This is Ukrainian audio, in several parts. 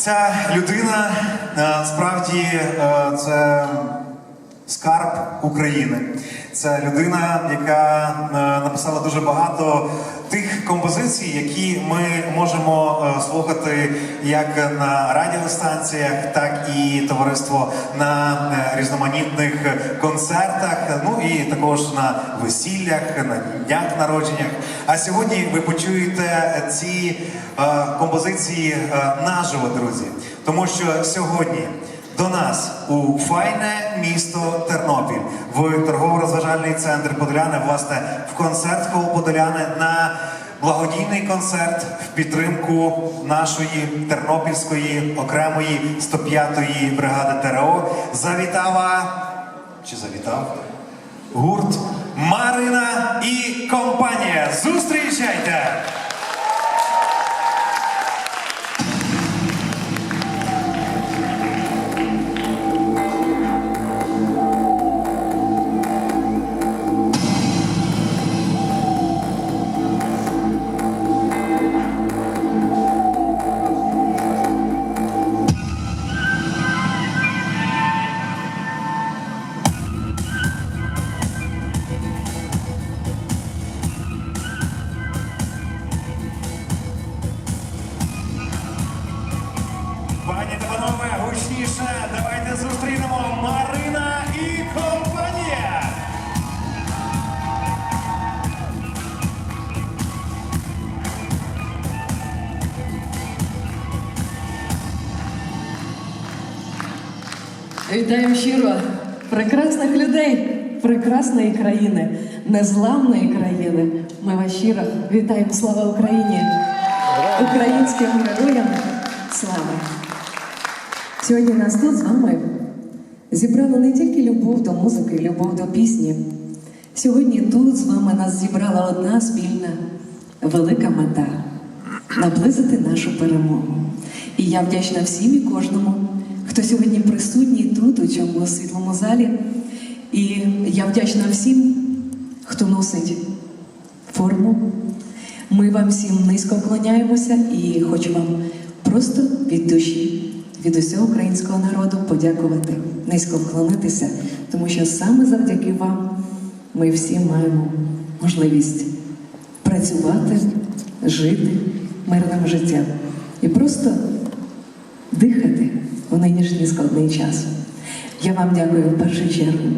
Ця людина насправді справді е, це скарб України. Це людина, яка е, написала дуже багато тих композицій, які ми можемо е, слухати як на радіостанціях, так і товариство на е, різноманітних концертах, ну і також на весіллях, на днях народженнях. А сьогодні ви почуєте ці композиції наживо, друзі, тому що сьогодні. До нас у файне місто Тернопіль в торгово-розважальний центр Подоляни, власне, в концерт Хол Подоляни на благодійний концерт в підтримку нашої тернопільської окремої 105-ї бригади ТРО завітала чи завітав гурт Марина і компанія. Зустрічайте! Прекрасної країни, незламної країни. Ми вас щиро вітаємо. Слава Україні! Українським героям слава! Сьогодні нас тут з вами зібрала не тільки любов до музики, любов до пісні. Сьогодні тут з вами нас зібрала одна спільна велика мета наблизити нашу перемогу. І я вдячна всім і кожному, хто сьогодні присутній тут, у цьому світлому залі. І я вдячна всім, хто носить форму. Ми вам всім низько вклоняємося і хочу вам просто від душі, від усього українського народу подякувати, низько вклонитися, тому що саме завдяки вам ми всі маємо можливість працювати, жити мирним життям і просто дихати у нинішній складний час. Я вам дякую в першу чергу.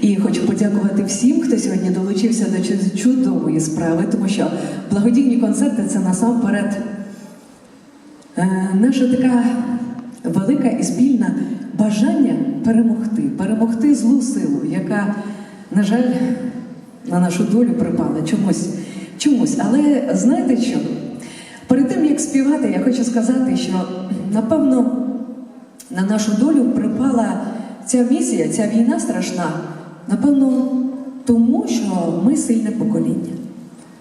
І хочу подякувати всім, хто сьогодні долучився до чудової справи, тому що благодійні концерти це насамперед е, наша така велика і спільна бажання перемогти, перемогти злу силу, яка, на жаль, на нашу долю припала чомусь. чомусь. Але знаєте що? Перед тим як співати, я хочу сказати, що напевно на нашу долю припала ця місія, ця війна страшна, напевно, тому що ми сильне покоління,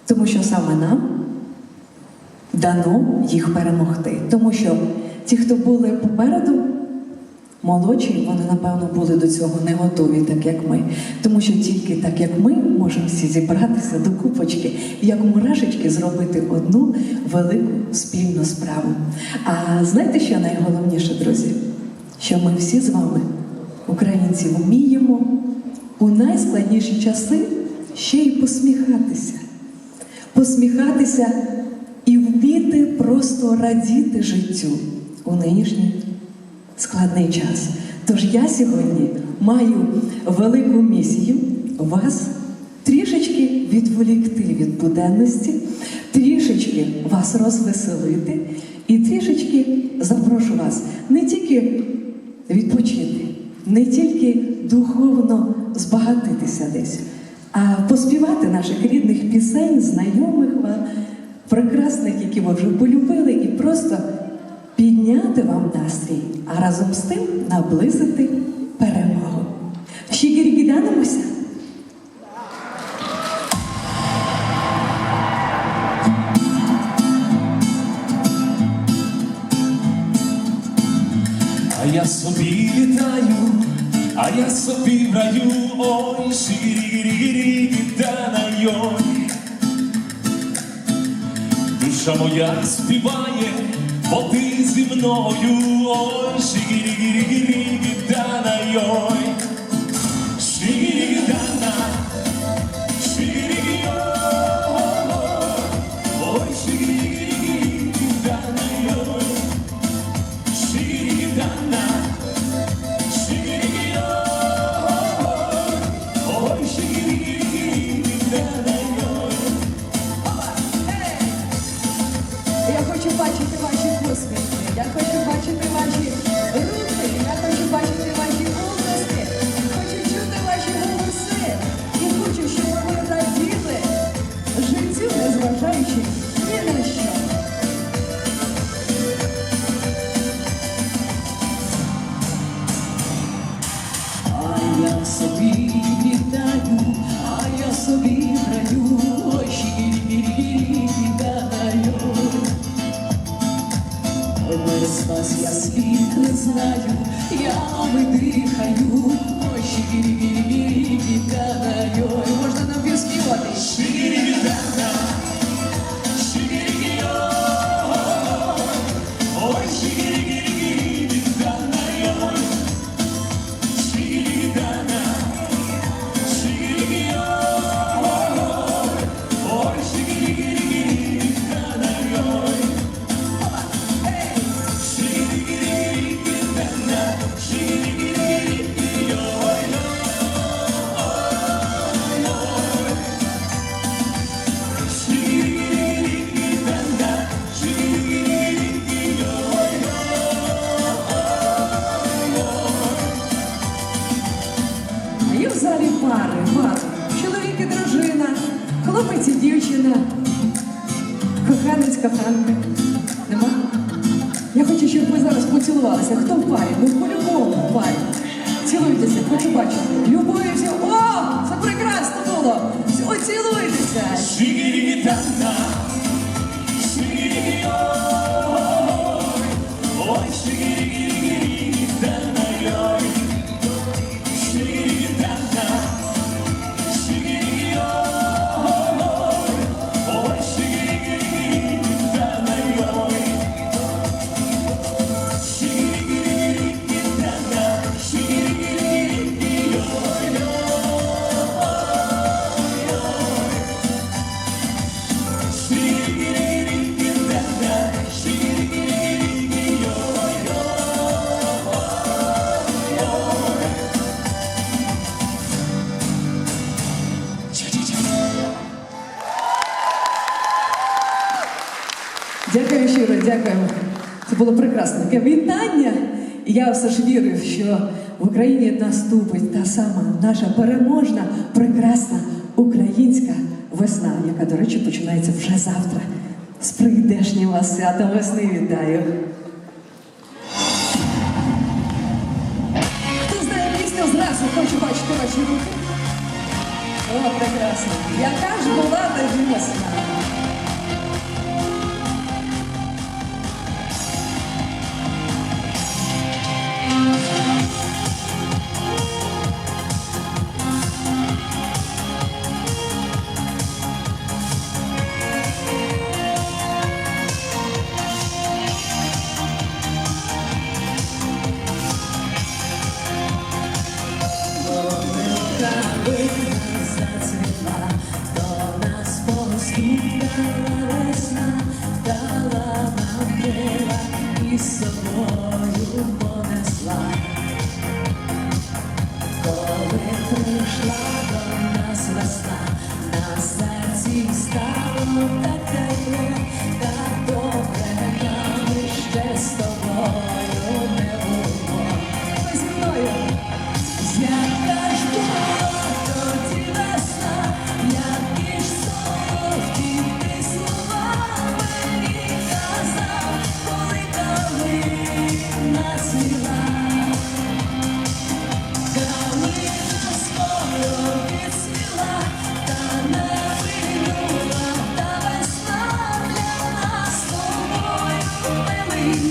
тому що саме нам дано їх перемогти. Тому що ті, хто були попереду, молодші, вони, напевно, були до цього не готові, так як ми. Тому що тільки так, як ми, можемо всі зібратися до купочки, як мурашечки зробити одну велику спільну справу. А знаєте, що найголовніше, друзі? Що ми всі з вами, українці, вміємо у найскладніші часи ще й посміхатися. Посміхатися і вміти просто радіти життю у нинішній складний час. Тож я сьогодні маю велику місію вас трішечки відволікти від буденності, трішечки вас розвеселити і трішечки запрошу вас не тільки відпочити, не тільки духовно збагатитися десь, а поспівати наших рідних пісень, знайомих вам, прекрасних, які ви вже полюбили, і просто підняти вам настрій, а разом з тим наблизити я собі в раю, ой, ширі та на йой. Душа моя співає, бо ти зі мною. мною, ой, шигиригиригиригидана, йой. Шигиригидана, шигиригио, ой, я собі вітаю, а я собі граю, ой, шірі вітаю. Без вас я світ не знаю, я видихаю, ой, шірі вітаю. Можна нам піспівати? Шигиригидана, шигиригио, було! О, було прекрасне таке. І я все ж вірю, що в Україні наступить та сама наша переможна, прекрасна українська весна, яка, до речі, починається вже завтра. З прийдешнім вас святом весни вітаю. Хто знає пісню зразу, хочу бачити ваші руки. О, прекрасно. Яка ж була тоді весна? stop. mind.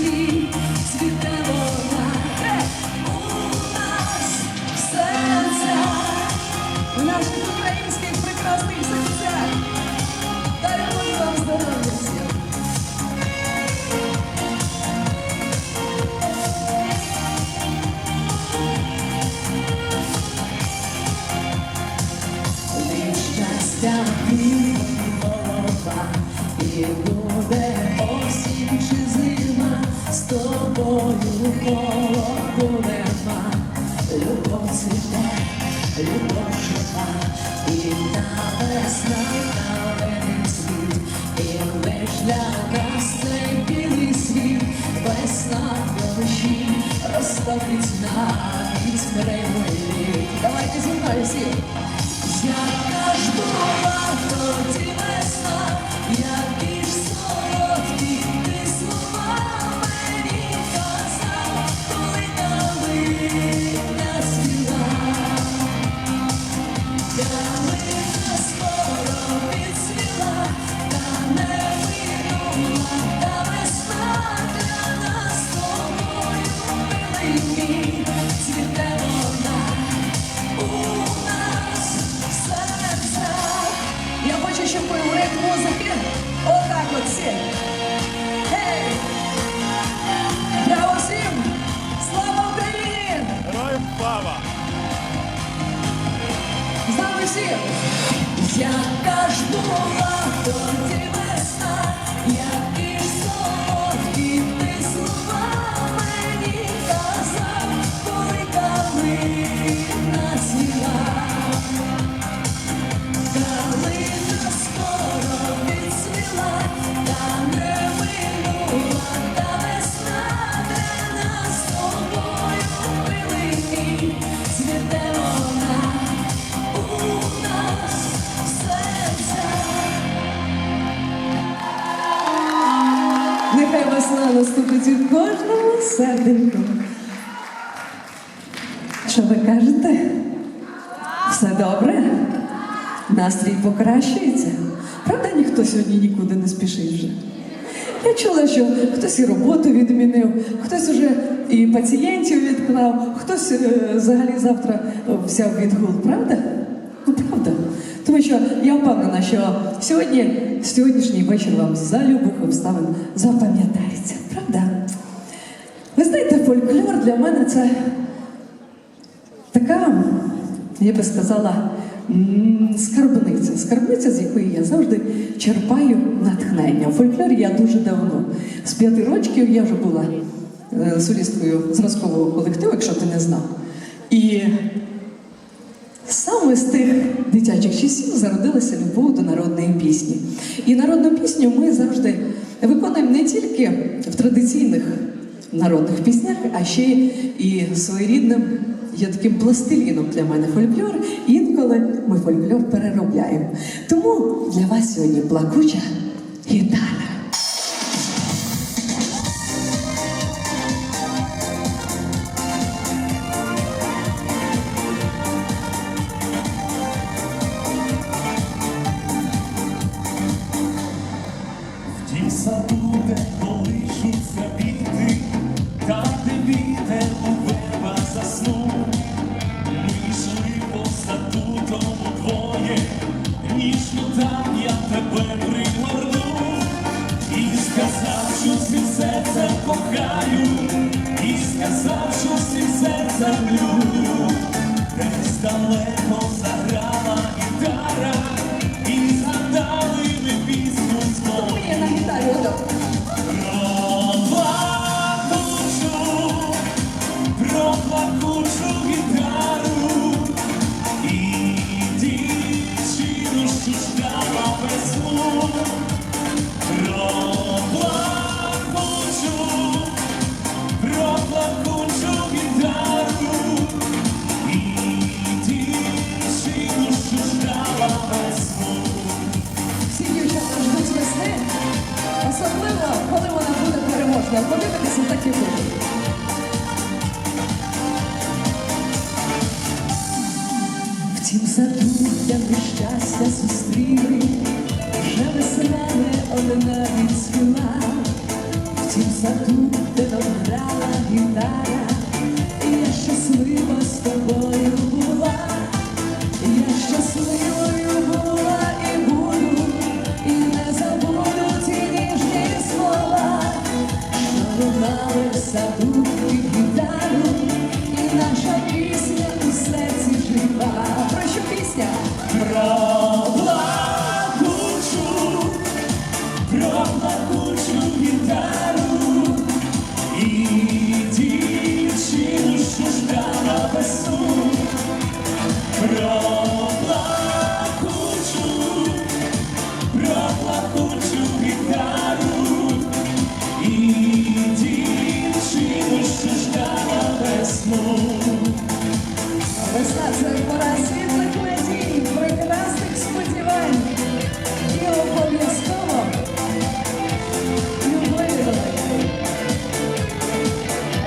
Та весна, і світ, білий світ, весна дощі розтопить навіть мревелі. Давайте зі мною всі. Кожному серденьку. Що ви кажете? Все добре? Настрій покращується. Правда, ніхто сьогодні нікуди не спішить вже. Я чула, що хтось і роботу відмінив, хтось уже і пацієнтів відклав, хтось е, взагалі завтра взяв відгул, правда? Ну, правда. Тому що я впевнена, що сьогодні, сьогоднішній вечір вам за любих обставин запам'ятається, правда? Ви знаєте, фольклор для мене це така, я би сказала, скарбниця. Скарбниця, з якої я завжди черпаю натхнення. У фольклорі я дуже давно. З п'яти років я вже була е, солісткою зразкового колективу, якщо ти не знав. І Саме з тих дитячих часів зародилася любов до народної пісні. І народну пісню ми завжди виконуємо не тільки в традиційних народних піснях, а ще і своєрідним є таким пластиліном для мене фольклор. Інколи ми фольклор переробляємо. Тому для вас сьогодні плакуча гітара. Переможна. Подивитися так і буде. В нещастя саду, Весна це пора прекрасних сподівань. І обов'язково любили.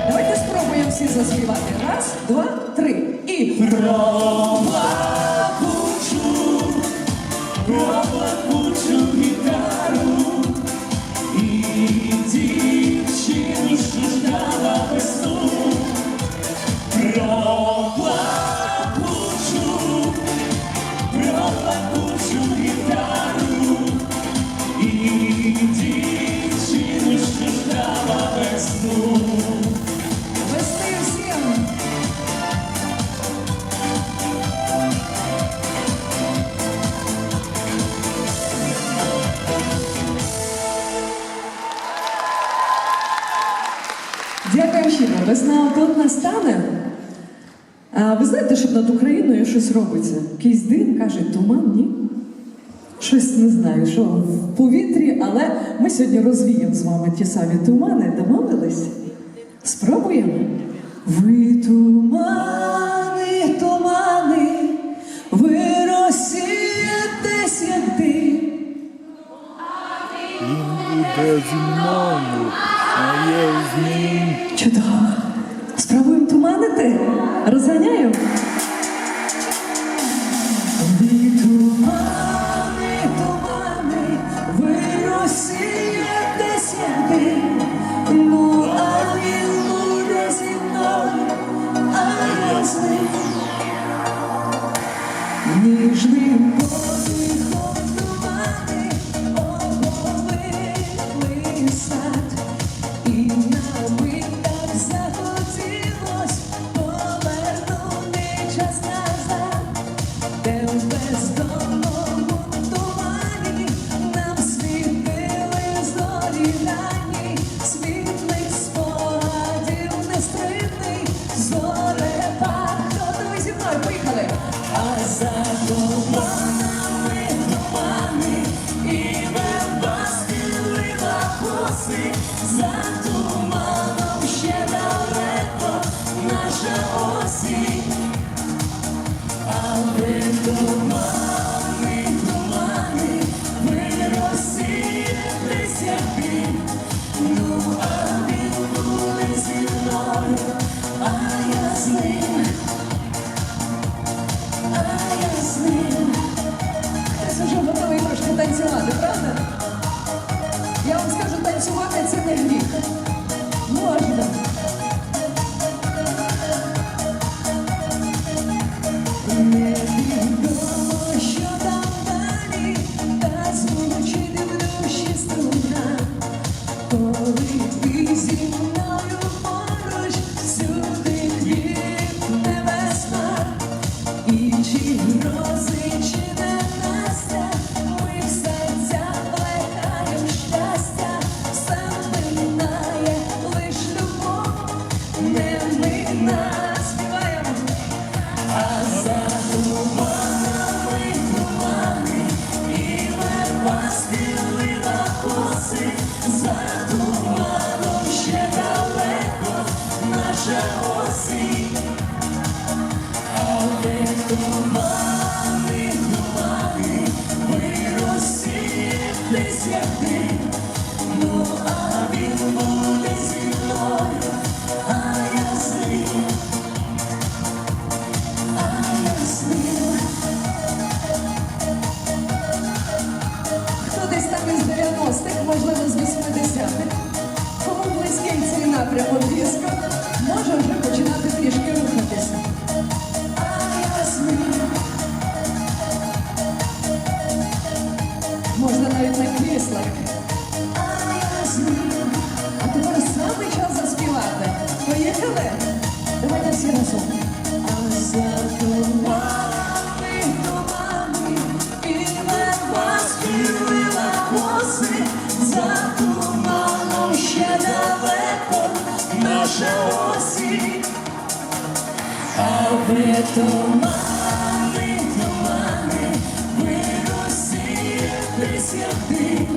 Давайте спробуємо всі заспівати. Раз, два, три і. Дякую щиро. Весна тут настане. А ви знаєте, що над Україною щось робиться? Якийсь дим, каже, туман, ні щось не знаю, що в повітрі, але ми сьогодні розвіємо з вами ті самі тумани, домовились? Спробуємо. Ви тумани, тумани, ви розсіятесь, як ти. Він буде зі мною, а я з ним. Чудово. Спробуємо туманити, розганяємо. Ми тумани, тумани, ми Росія десь якби,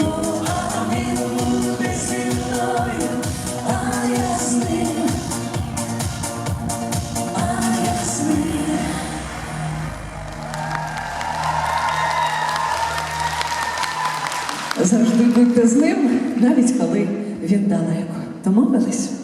ну а він а я. Завжди будьте з ним, навіть коли він далеко. Домовились?